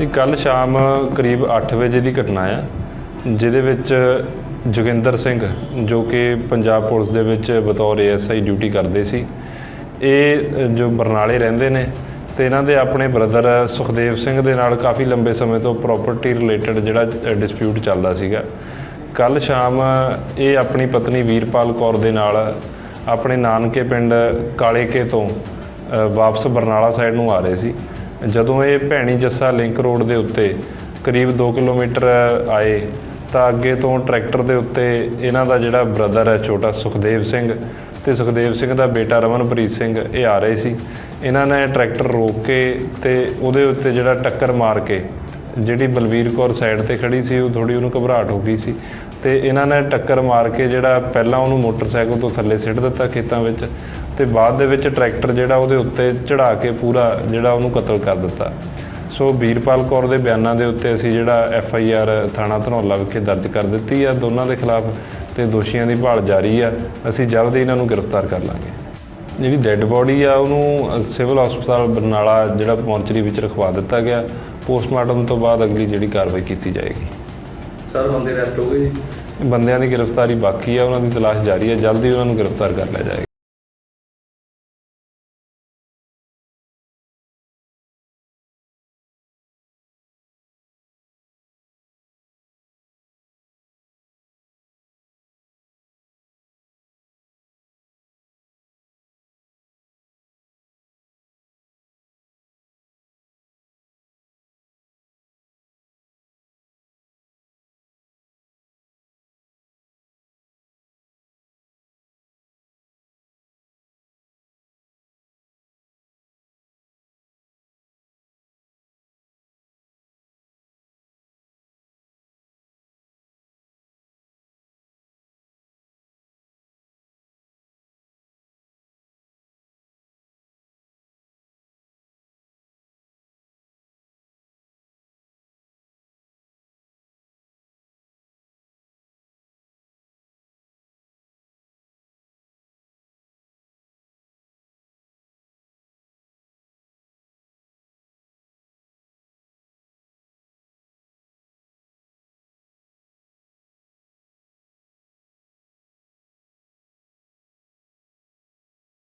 ਇਹ ਕੱਲ ਸ਼ਾਮ ਕਰੀਬ 8 ਵਜੇ ਦੀ ਘਟਨਾ ਆ, ਜਿਹਦੇ ਵਿੱਚ ਜੋਗਿੰਦਰ ਸਿੰਘ, ਜੋ ਕਿ ਪੰਜਾਬ ਪੁਲਿਸ ਦੇ ਵਿੱਚ ਬਤੌਰ ਏਐਸਆਈ ਡਿਊਟੀ ਕਰਦੇ ਸੀ, ਇਹ ਜੋ ਬਰਨਾਲੇ ਰਹਿੰਦੇ ਨੇ, ਤੇ ਇਹਨਾਂ ਦੇ ਆਪਣੇ ਬ੍ਰਦਰ ਸੁਖਦੇਵ ਸਿੰਘ ਦੇ ਨਾਲ ਕਾਫੀ ਲੰਬੇ ਸਮੇਂ ਤੋਂ ਪ੍ਰਾਪਰਟੀ ਰਿਲੇਟਡ ਜਿਹੜਾ ਡਿਸਪਿਊਟ ਚੱਲਦਾ ਸੀਗਾ। ਕੱਲ ਸ਼ਾਮ ਇਹ ਆਪਣੀ ਪਤਨੀ ਵੀਰਪਾਲ ਕੌਰ ਦੇ ਨਾਲ ਆਪਣੇ ਨਾਨਕੇ ਪਿੰਡ ਕਾਲੇਕੇ ਤੋਂ ਵਾਪਸ ਬਰਨਾਲਾ ਸਾਈਡ ਨੂੰ ਆ ਰਹੇ ਸੀ। ਜਦੋਂ ਇਹ ਭੈਣੀ ਜੱਸਾ ਲਿੰਕ ਰੋਡ ਦੇ ਉੱਤੇ ਕਰੀਬ 2 ਕਿਲੋਮੀਟਰ ਆਏ, ਤਾਂ ਅੱਗੇ ਤੋਂ ਟਰੈਕਟਰ ਦੇ ਉੱਤੇ ਇਹਨਾਂ ਦਾ ਜਿਹੜਾ ਬ੍ਰਦਰ ਹੈ ਛੋਟਾ ਸੁਖਦੇਵ ਸਿੰਘ ਤੇ ਸੁਖਦੇਵ ਸਿੰਘ ਦਾ ਬੇਟਾ ਰਮਨਪ੍ਰੀਤ ਸਿੰਘ ਇਹ ਆ ਰਹੇ ਸੀ। ਇਹਨਾਂ ਨੇ ਟਰੈਕਟਰ ਰੋਕ ਕੇ ਤੇ ਉਹਦੇ ਉੱਤੇ ਜਿਹੜਾ ਟੱਕਰ ਮਾਰ ਕੇ ਜਿਹੜੀ ਬਲਵੀਰ ਕੌਰ ਸਾਈਡ ਤੇ ਖੜੀ ਸੀ, ਉਹ ਥੋੜੀ ਉਹਨੂੰ ਘਬਰਾਹਟ ਹੋ ਗਈ ਸੀ ਤੇ ਇਹਨਾਂ ਨੇ ਟੱਕਰ ਮਾਰ ਕੇ ਜਿਹੜਾ ਪਹਿਲਾਂ ਉਹਨੂੰ ਮੋਟਰਸਾਈਕਲ ਤੋਂ ਥੱਲੇ ਸਿੱਟ ਦਿੱਤਾ ਖੇਤਾਂ ਵਿੱਚ ਤੇ ਬਾਅਦ ਦੇ ਵਿੱਚ ਟਰੈਕਟਰ ਜਿਹੜਾ ਉਹਦੇ ਉੱਤੇ ਚੜਾ ਕੇ ਪੂਰਾ ਜਿਹੜਾ ਉਹਨੂੰ ਕਤਲ ਕਰ ਦਿੱਤਾ। ਸੋ ਵੀਰਪਾਲ ਕੌਰ ਦੇ ਬਿਆਨਾਂ ਦੇ ਉੱਤੇ ਅਸੀਂ ਜਿਹੜਾ ਐਫ ਆਈ ਆਰ ਥਾਣਾ ਧਨੌਲਾ ਵਿਖੇ ਦਰਜ ਕਰ ਦਿੱਤੀ ਆ ਦੋਨਾਂ ਦੇ ਖਿਲਾਫ ਤੇ ਦੋਸ਼ੀਆਂ ਦੀ ਭਾਲ ਜਾਰੀ ਆ। ਅਸੀਂ ਜਲਦ ਹੀ ਇਹਨਾਂ ਨੂੰ ਗ੍ਰਿਫਤਾਰ ਕਰ ਲਾਂਗੇ। ਜਿਹੜੀ ਡੈੱਡ ਬੋਡੀ ਆ ਉਹਨੂੰ ਸਿਵਲ ਹਸਪਤਾਲ ਬਰਨਾਲਾ ਜਿਹੜਾ ਮੋਰਚਰੀ ਵਿੱਚ ਰਖਵਾ ਦਿੱਤਾ ਗਿਆ। ਪੋਸਟਮਾਰਟਮ ਤੋਂ ਬਾਅਦ ਅਗਲੀ ਜਿਹੜੀ ਕਾਰਵਾਈ ਕੀਤੀ ਜਾਏਗੀ। ਸਰ ਬੰਦੇ ਅਰੈਸਟ ਹੋ ਗਏ ਜੀ? ਬੰਦਿਆਂ ਦੀ ਗ੍ਰਿਫਤਾਰੀ ਬਾਕੀ ਆ ਉਹਨਾਂ ਦੀ ਤਲਾਸ਼ ਜਾਰੀ ਹੈ ਜਲਦੀ ਉਹਨਾਂ ਨੂੰ ਗ੍ਰਿਫਤਾਰ ਕਰ ਲਿਆ ਜਾਏਗਾ।